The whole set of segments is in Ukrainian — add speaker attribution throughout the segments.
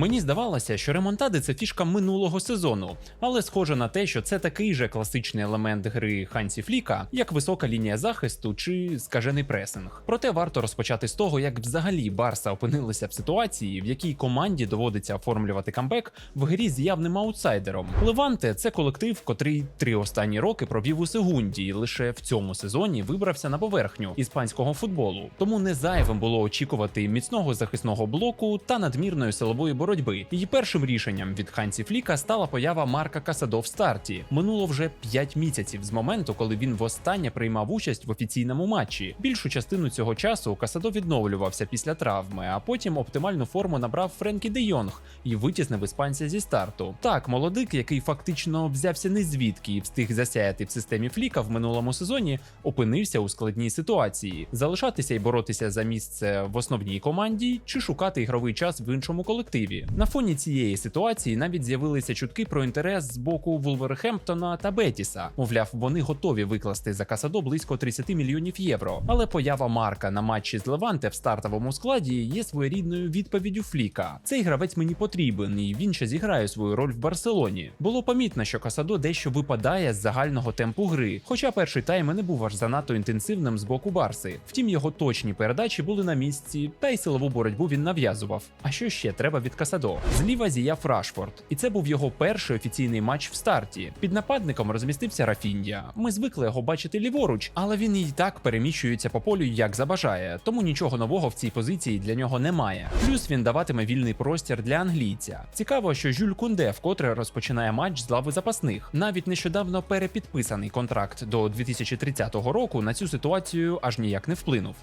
Speaker 1: Мені здавалося, що ремонтади це фішка минулого сезону, але схоже на те, що це такий же класичний елемент гри Хансі Фліка, як висока лінія захисту чи скажений пресинг. Проте варто розпочати з того, як взагалі Барса опинилися в ситуації, в якій команді доводиться оформлювати камбек в грі з явним аутсайдером. Леванте це колектив, котрий три останні роки провів у Сегунді, і лише в цьому сезоні вибрався на поверхню іспанського футболу. Тому не зайвим було очікувати міцного захисного блоку та надмірної силової боротьби. Її першим рішенням від Хансі Фліка стала поява Марка Касадо в старті. Минуло вже 5 місяців з моменту, коли він востаннє приймав участь в офіційному матчі. Більшу частину цього часу Касадо відновлювався після травми, а потім оптимальну форму набрав Френкі Де Йонг і витіснив іспанця зі старту. Так, молодик, який фактично взявся не звідки і встиг засяяти в системі Фліка в минулому сезоні, опинився у складній ситуації: залишатися і боротися за місце в основній команді чи шукати ігровий час в іншому колективі. На фоні цієї ситуації навіть з'явилися чутки про інтерес з боку Вулверхемптона та Бетіса. Мовляв, вони готові викласти за Касадо близько 30 мільйонів євро. Але поява Марка на матчі з Леванте в стартовому складі є своєрідною відповіддю Фліка. Цей гравець мені потрібен, і він ще зіграє свою роль в Барселоні. Було помітно, що Касадо дещо випадає з загального темпу гри, хоча перший тайм не був аж занадто інтенсивним з боку Барси. Втім, його точні передачі були на місці, та й силову боротьбу він нав'язував. А що ще треба від Касадо? Зліва зіяв Рашфорд, і це був його перший офіційний матч в старті. Під нападником розмістився Рафіндія. Ми звикли його бачити ліворуч, але він і так переміщується по полю як забажає, тому нічого нового в цій позиції для нього немає. Плюс він даватиме вільний простір для англійця. Цікаво, що Жюль Кунде вкотре розпочинає матч з лави запасних. Навіть нещодавно перепідписаний контракт до 2030 року на цю ситуацію аж ніяк не вплинув.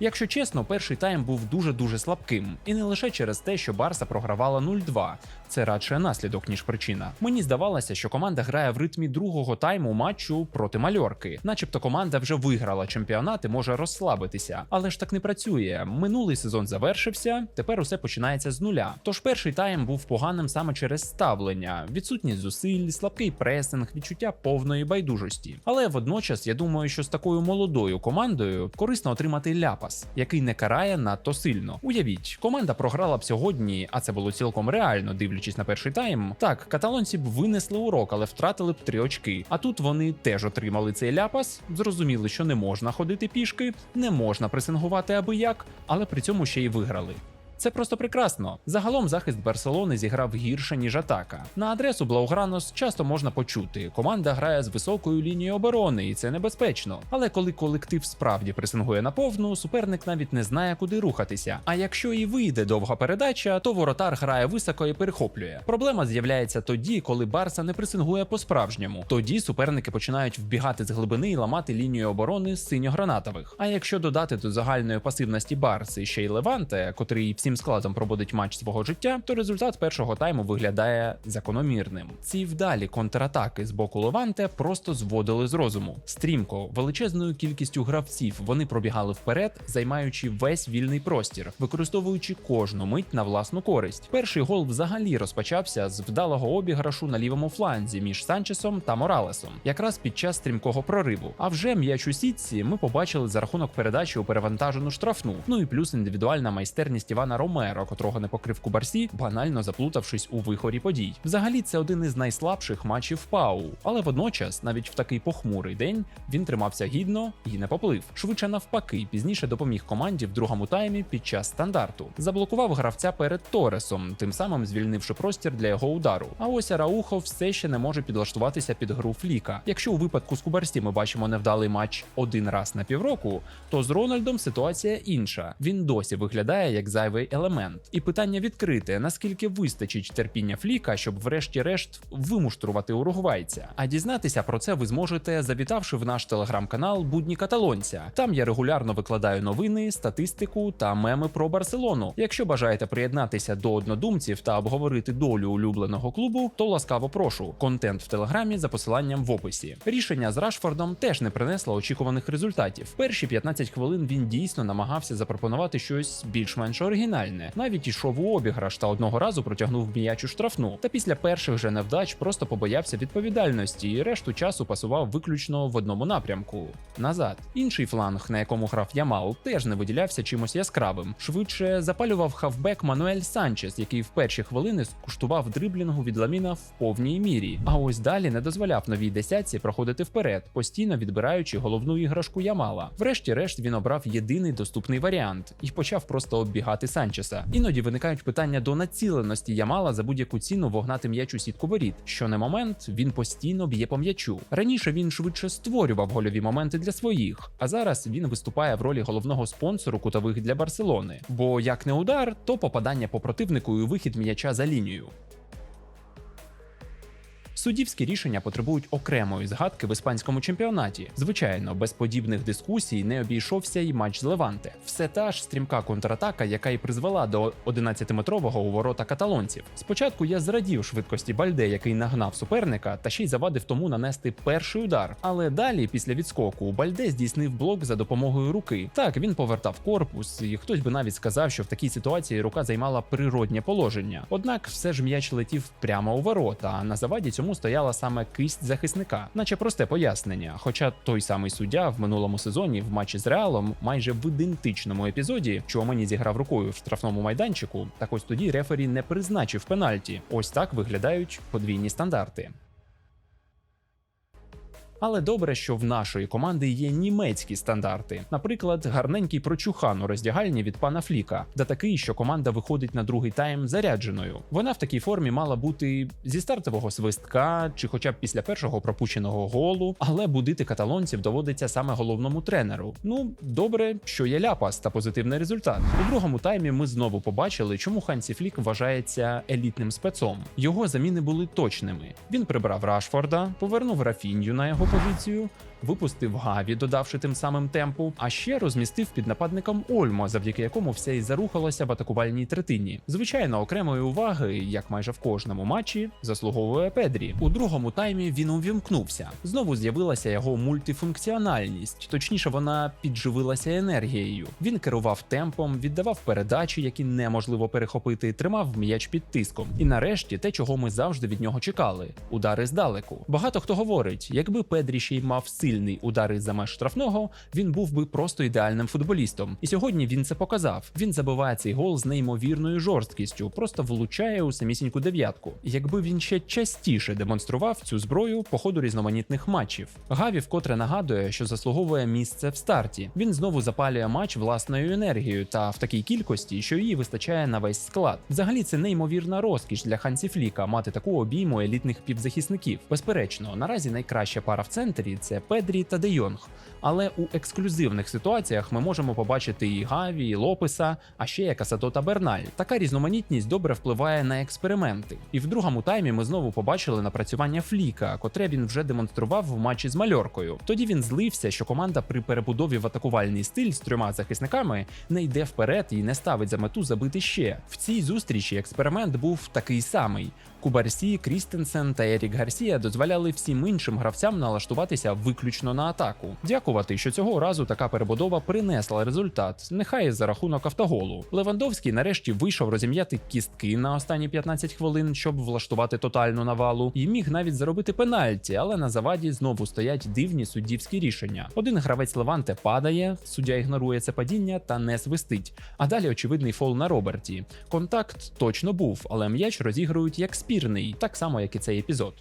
Speaker 1: Якщо чесно, перший тайм був дуже-дуже слабким, і не лише через те, що Барса програвала 0-2. Це радше наслідок, ніж причина. Мені здавалося, що команда грає в ритмі другого тайму матчу проти мальорки, начебто команда вже виграла чемпіонат і може розслабитися. Але ж так не працює. Минулий сезон завершився, тепер усе починається з нуля. Тож перший тайм був поганим саме через ставлення, відсутність зусиль, слабкий пресинг, відчуття повної байдужості. Але водночас я думаю, що з такою молодою командою корисно отримати ляпас, який не карає надто сильно. Уявіть, команда програла б сьогодні, а це було цілком реально, дивлячись на перший тайм. Так, каталонці б винесли урок, але втратили б три очки. А тут вони теж отримали цей ляпас, зрозуміли, що не можна ходити пішки, не можна пресингувати аби як, але при цьому ще й виграли. Це просто прекрасно. Загалом захист Барселони зіграв гірше, ніж атака. На адресу Блаугранос часто можна почути. Команда грає з високою лінією оборони, і це небезпечно. Але коли колектив справді пресингує на повну, суперник навіть не знає, куди рухатися. А якщо і вийде довга передача, то воротар грає високо і перехоплює. Проблема з'являється тоді, коли Барса не пресингує по-справжньому. Тоді суперники починають вбігати з глибини і ламати лінію оборони синьо-гранатових. А якщо додати до загальної пасивності Барси ще й Леванте, котрий всім складом проводить матч свого життя, то результат першого тайму виглядає закономірним. Ці вдалі контратаки з боку Леванте просто зводили з розуму. Стрімко, величезною кількістю гравців вони пробігали вперед, займаючи весь вільний простір, використовуючи кожну мить на власну користь. Перший гол взагалі розпочався з вдалого обіграшу на лівому фланзі між Санчесом та Моралесом, якраз під час стрімкого прориву. А вже м'яч у сітці ми побачили за рахунок передачі у перевантажену штрафну. Ну і плюс індивідуальна майстерність Івана Ромеро, котрого не покрив Кубарсі, банально заплутавшись у вихорі подій. Взагалі, це один із найслабших матчів Пау, але водночас, навіть в такий похмурий день, він тримався гідно і не поплив. Швидше навпаки, пізніше допоміг команді в другому таймі під час стандарту. Заблокував гравця перед Торесом, тим самим звільнивши простір для його удару. А ось Араухо все ще не може підлаштуватися під гру Фліка. Якщо у випадку з Кубарсі ми бачимо невдалий матч один раз на півроку, то з Рональдом ситуація інша. Він досі виглядає як зайвий елемент. І питання відкрите: наскільки вистачить терпіння Фліка, щоб врешті-решт вимуштрувати уругвайця. А дізнатися про це ви зможете, завітавши в наш телеграм-канал Будні Каталонця. Там я регулярно викладаю новини, статистику та меми про Барселону. Якщо бажаєте приєднатися до однодумців та обговорити долю улюбленого клубу, то ласкаво прошу. Контент в телеграмі за посиланням в описі. Рішення з Рашфордом теж не принесло очікуваних результатів. Перші 15 хвилин він дійсно намагався запропонувати щось більш-менш оригінальне. Феноменальне. Навіть ішов у обіграш та одного разу протягнув м'яч у штрафну. Та після перших же невдач просто побоявся відповідальності і решту часу пасував виключно в одному напрямку назад. Інший фланг, на якому грав Ямал, теж не виділявся чимось яскравим. Швидше запалював хавбек Мануель Санчес, який в перші хвилини скуштував дриблінгу від Ламіна в повній мірі. А ось далі не дозволяв новій десятці проходити вперед, постійно відбираючи головну іграшку Ямала. Врешті-решт він обрав єдиний доступний варіант і почав просто оббігати Санчеса. Іноді виникають питання до націленості Ямала за будь-яку ціну вогнати м'яч у сітку воріт. Що не момент, він постійно б'є по м'ячу. Раніше він швидше створював гольові моменти для своїх, а зараз він виступає в ролі головного спонсору кутових для Барселони. Бо як не удар, то попадання по противнику і вихід м'яча за лінію. Суддівські рішення потребують окремої згадки в іспанському чемпіонаті. Звичайно, без подібних дискусій не обійшовся і матч з Леванте. Все та ж стрімка контратака, яка і призвела до 11-метрового у ворота каталонців. Спочатку я зрадів швидкості Бальде, який нагнав суперника, та ще й завадив тому нанести перший удар. Але далі, після відскоку, Бальде здійснив блок за допомогою руки. Так він повертав корпус, і хтось би навіть сказав, що в такій ситуації рука займала природнє положення. Однак все ж м'яч летів прямо у ворота. А на заваді цьому стояла саме кисть захисника, наче просте пояснення. Хоча той самий суддя в минулому сезоні в матчі з Реалом майже в ідентичному епізоді, що мені зіграв рукою в штрафному майданчику, так ось тоді рефері не призначив пенальті. Ось так виглядають подвійні стандарти. Але добре, що в нашої команди є німецькі стандарти. Наприклад, гарненький прочухан у роздягальні від пана Фліка, да такий, що команда виходить на другий тайм зарядженою. Вона в такій формі мала бути зі стартового свистка чи, хоча б після першого пропущеного голу, але будити каталонців доводиться саме головному тренеру. Ну добре, що є ляпас та позитивний результат. У другому таймі ми знову побачили, чому Хансі Флік вважається елітним спецом. Його заміни були точними. Він прибрав Рашфорда, повернув Рафінью на його позицію, випустив Гаві, додавши тим самим темпу, а ще розмістив під нападником Ольмо, завдяки якому все і зарухалося в атакувальній третині. Звичайно, окремої уваги, як майже в кожному матчі, заслуговує Педрі. У другому таймі він увімкнувся. Знову з'явилася його мультифункціональність, точніше, вона підживилася енергією. Він керував темпом, віддавав передачі, які неможливо перехопити, тримав м'яч під тиском. І нарешті те, чого ми завжди від нього чекали удари здалеку. Багато хто говорить, якби Педрі ще й мав сильний удар із за меж штрафного, він був би просто ідеальним футболістом. І сьогодні він це показав. Він забиває цей гол з неймовірною жорсткістю, просто влучає у самісіньку дев'ятку. Якби він ще частіше демонстрував цю зброю по ходу різноманітних матчів. Гаві вкотре нагадує, що заслуговує місце в старті. Він знову запалює матч власною енергією та в такій кількості, що її вистачає на весь склад. Взагалі, це неймовірна розкіш для Хансі Фліка мати таку обійму елітних півзахисників. Безперечно, наразі найкраща пара в центрі це Педрі та Де Йонг. Але у ексклюзивних ситуаціях ми можемо побачити і Гаві, і Лопеса, а ще як та Берналь. Така різноманітність добре впливає на експерименти. І в другому таймі ми знову побачили напрацювання Фліка, котре він вже демонстрував в матчі з мальоркою. Тоді він злився, що команда при перебудові в атакувальний стиль з трьома захисниками не йде вперед і не ставить за мету забити ще. В цій зустрічі експеримент був такий самий. Кубарсі, Крістенсен та Ерік Гарсія дозволяли всім іншим гравцям налаштуватися виключно на атаку. Дякувати, що цього разу така перебудова принесла результат, нехай за рахунок автоголу. Левандовський нарешті вийшов розім'яти кістки на останні 15 хвилин, щоб влаштувати тотальну навалу, і міг навіть заробити пенальті, але на заваді знову стоять дивні суддівські рішення. Один гравець Леванте падає, суддя ігнорує це падіння та не свистить. А далі очевидний фол на Роберті. Контакт точно був, але м'яч розігрують як спірний, так само як і цей епізод.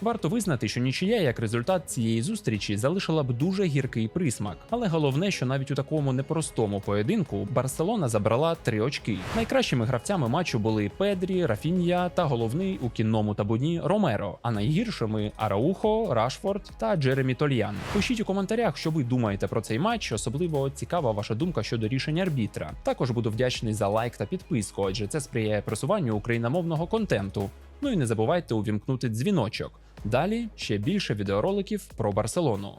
Speaker 1: Варто визнати, що нічия як результат цієї зустрічі залишила б дуже гіркий присмак. Але головне, що навіть у такому непростому поєдинку Барселона забрала три очки. Найкращими гравцями матчу були Педрі, Рафінья та головний у кінному табуні Ромеро. А найгіршими Араухо, Рашфорд та Джеремі Тольян. Пишіть у коментарях, що ви думаєте про цей матч. Особливо цікава ваша думка щодо рішень арбітра. Також буду вдячний за лайк та підписку, адже це сприяє просуванню україномовного контенту. Ну і не забувайте увімкнути дзвіночок. Далі ще більше відеороликів про Барселону.